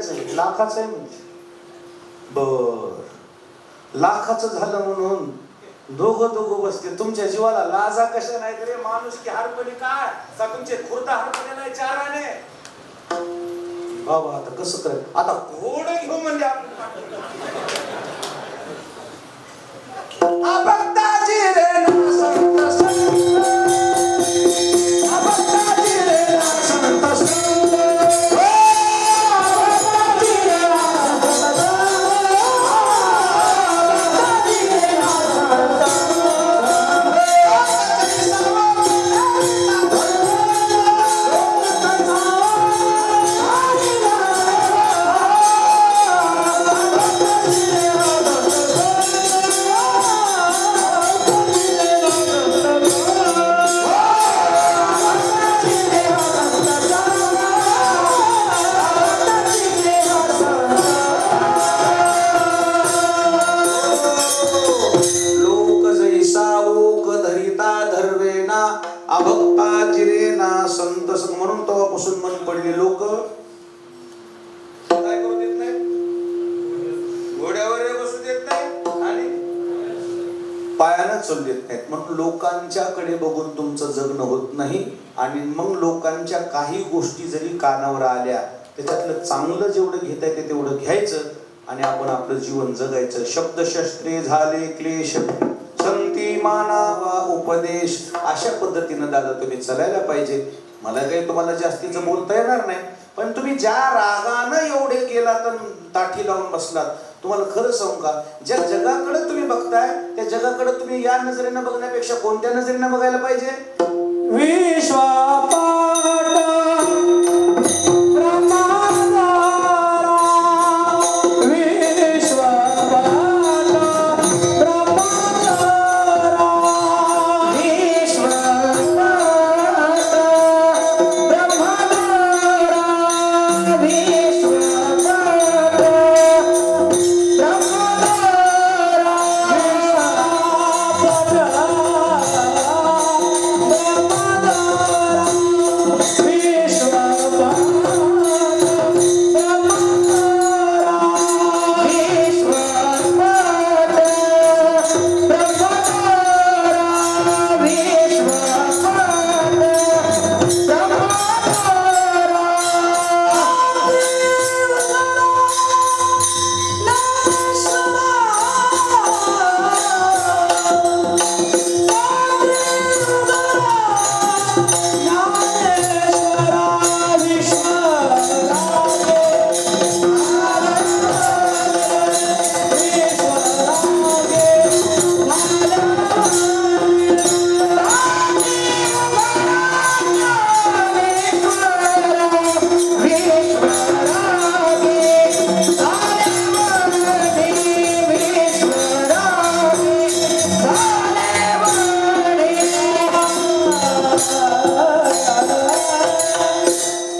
रुपयाचं आहे लाखाचं आहे म्हणजे बर. लाखाचं झालं म्हणून दोघं दोघं बसते. तुमच्या जीवाला लाजा कशा नाही रे माणूस की हरपणे काय? का तुमचे खुर्दा हरपणे नाही चाराने बाबा आता कसं कर आता घोड घेऊ म्हणजे आपण. पायानं चल देत नाहीत. म्हणून लोकांच्याकडे बघून तुमचं जगणं होत नाही आणि मग लोकांच्या काही गोष्टी जरी कानावर आल्या त्याच्यातलं चांगलं जेवढं घेता येते तेवढं घ्यायचं आणि आपण आपलं जीवन जगायचं. शब्दशस्त्रे झाले क्लेश संती मानावा उपदेश अशा पद्धतीनं दादा तुम्ही चालायला पाहिजे. मला काही तुम्हाला जास्तीचं बोलता येणार नाही पण तुम्ही ज्या रागानं एवढे गेला तर ताठी लावून बसलात तुम्हाला खरं सांगू का? ज्या जगाकडे तुम्ही बघताय त्या जगाकडे तुम्ही या नजरेनं बघण्यापेक्षा कोणत्या नजरेनं बघायला पाहिजे?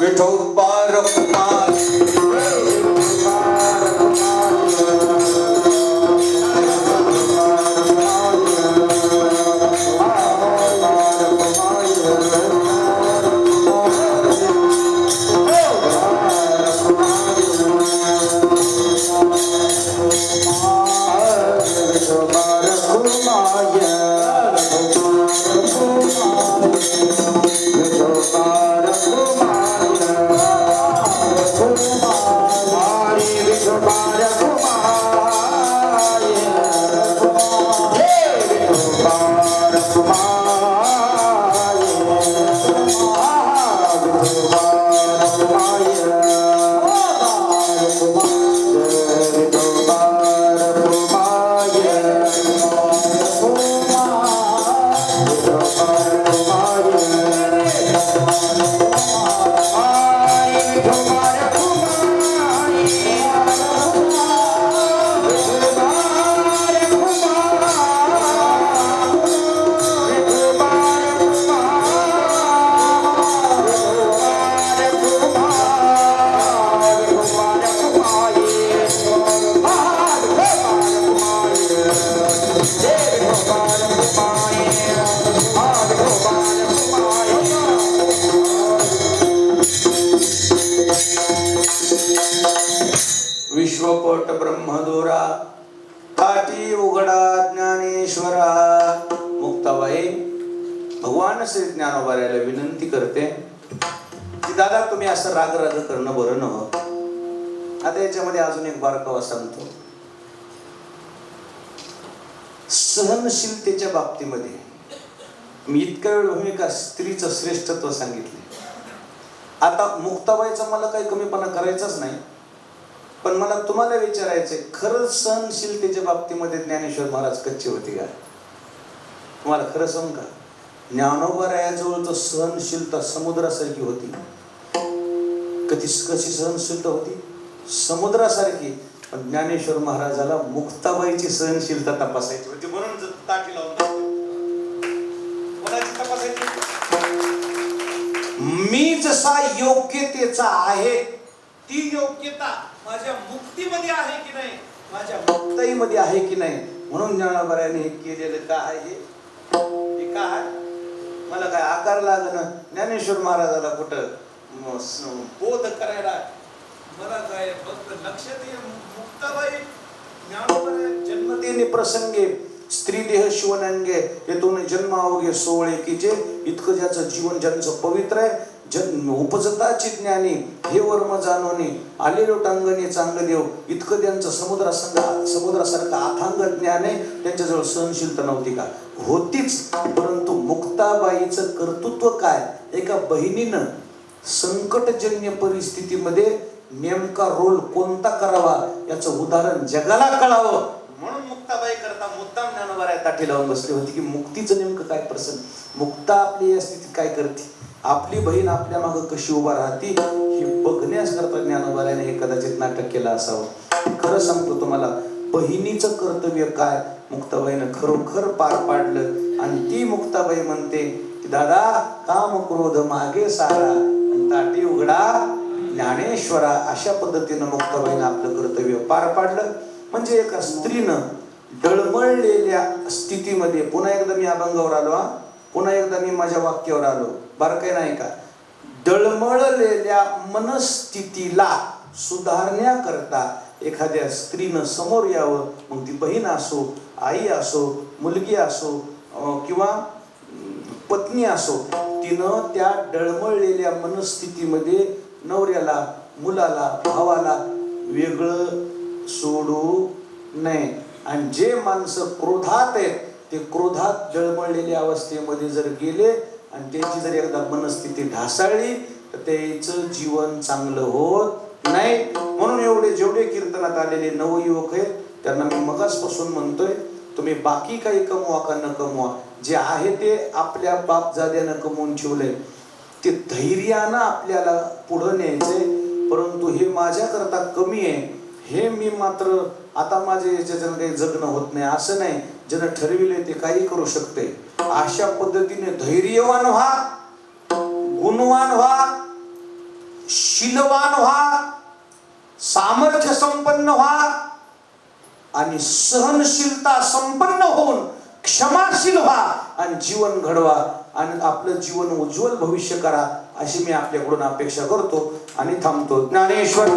We're told by Rakhman विश्वपट ब्रह्मदोरा काठी उघडा ज्ञानेश्वरा। मुक्ताबाई भगवान श्री ज्ञानोबाऱ्याला विनंती करते की दादा तुम्ही असं राग राग करणं बरं न आता याच्यामध्ये अजून एक बारकावा सांगतो सहनशीलतेच्या बाबतीमध्ये मी इतक्या वेळ भूमिका स्त्रीचं श्रेष्ठत्व सांगितले. आता मुक्ताबाईचा मला काही कमीपणा करायचाच नाही. पण मला तुम्हाला विचारायचंय खरंच सहनशीलतेच्या बाबतीमध्ये ज्ञानेश्वर महाराज कच्चे होते का? तुम्हाला खरं सांग का? ज्ञानोबरायाजवळ तर सहनशीलता समुद्रासारखी होती. कधी कशी सहनशीलता होती? समुद्रासारखी. पण ज्ञानेश्वर महाराजाला मुक्ताबाईची सहनशीलता तपासायची होती. म्हणून ताटी लावून मी जसा योग्यतेचा आहे ती योग्यता माझ्या मुक्तीमध्ये आहे की नाही? माझ्या मुक्ताईमध्ये आहे की नाही? म्हणून ज्ञानाबऱ्याने हे केलेलं काय आहे? हे काय? मला काय आकार लागणं? ज्ञानेश्वर महाराजाला कुठं बोध करायला? मला काय फक्त लक्षात ये मुक्ताबाई ज्ञानोबराय जन्मतेने प्रसंगे स्त्री देह शिवनांगे हे जन्म अवघे सोहळे की जे इतकं ज्याचं जीवन ज्यांचं पवित्र आहे जन उपजताची ज्ञानी हे वर्म जाणवणे आलेलो टांगणे चांगलं देव इतकं त्यांचं समुद्रासंग समुद्रासारखं अथांग ज्ञान आहे त्यांच्याजवळ सहनशीलता नव्हती का? होतीच परंतु मुक्ताबाईचं कर्तृत्व काय? एका बहिणीनं संकटजन्य परिस्थितीमध्ये नेमका रोल कोणता करावा? याचं उदाहरण जगाला कळावं. म्हणून मुक्ताबाई करता मुद्दाम ज्ञानोबाराय ताठी लावून बसली होती की मुक्तीचं नेमकं काय प्रसंग? मुक्ता आपली या स्थितीत काय करते? आपली बहीण आपल्या मागं कशी उभा राहते? हे बघण्यास करता हे कदाचित नाटक केलं असावं. खरं सांगतो तुम्हाला बहिणीचं कर्तव्य काय? मुक्ताबाईनं खरोखर पार पाडलं. आणि ती मुक्ताबाई म्हणते की दादा काम क्रोध मागे सारा ताटी उघडा ज्ञानेश्वरा. अशा पद्धतीनं मुक्ताबाईनं आपलं कर्तव्य पार पाडलं. म्हणजे एका स्त्रीनं डळमळलेल्या स्थितीमध्ये पुन्हा एकदा मी अभंगावर आलो हा. पुन्हा एकदा मी माझ्या वाक्यावर आलो. बरं काही नाही का? डळमळलेल्या मनस्थितीला सुधारण्याकरता एखाद्या स्त्रीनं समोर यावं. मग ती बहीण असो आई असो मुलगी असो किंवा पत्नी असो तिनं त्या डळमळलेल्या मनस्थितीमध्ये नवऱ्याला मुलाला भावाला वेगळं सोडू नये. आणि जे माणसं क्रोधात आहेत ते क्रोधात जळमळलेल्या अवस्थेमध्ये जर गेले आणि त्यांची जर एकदा मनस्थिती ढासाळली तर त्याचं जीवन चांगलं होत नाही. म्हणून एवढे जेवढे कीर्तनात आलेले नवयुवक आहेत त्यांना मी मगासपासून म्हणतोय तुम्ही बाकी काही कमवा का न कमवा? जे आहे ते आपल्या बापजाद्यानं कमवून ठेवलंय. ते धैर्यानं आपल्याला पुढं न्यायचंय परंतु हे माझ्याकरता कमी आहे. हे मी मात्र आता माझे याच्यानं काही जगणं होत नाही असं नाही ज्यानं ठरविले ते काही करू शकते. अशा पद्धतीने धैर्यवान व्हा गुणवान व्हा शीलवान व्हा सामर्थ्य संपन्न व्हा आणि सहनशीलता संपन्न होऊन क्षमाशील व्हा आणि जीवन घडवा आणि आपलं जीवन उज्ज्वल भविष्य करा अशी मी आपल्याकडून अपेक्षा करतो आणि थांबतो. ज्ञानेश्वर.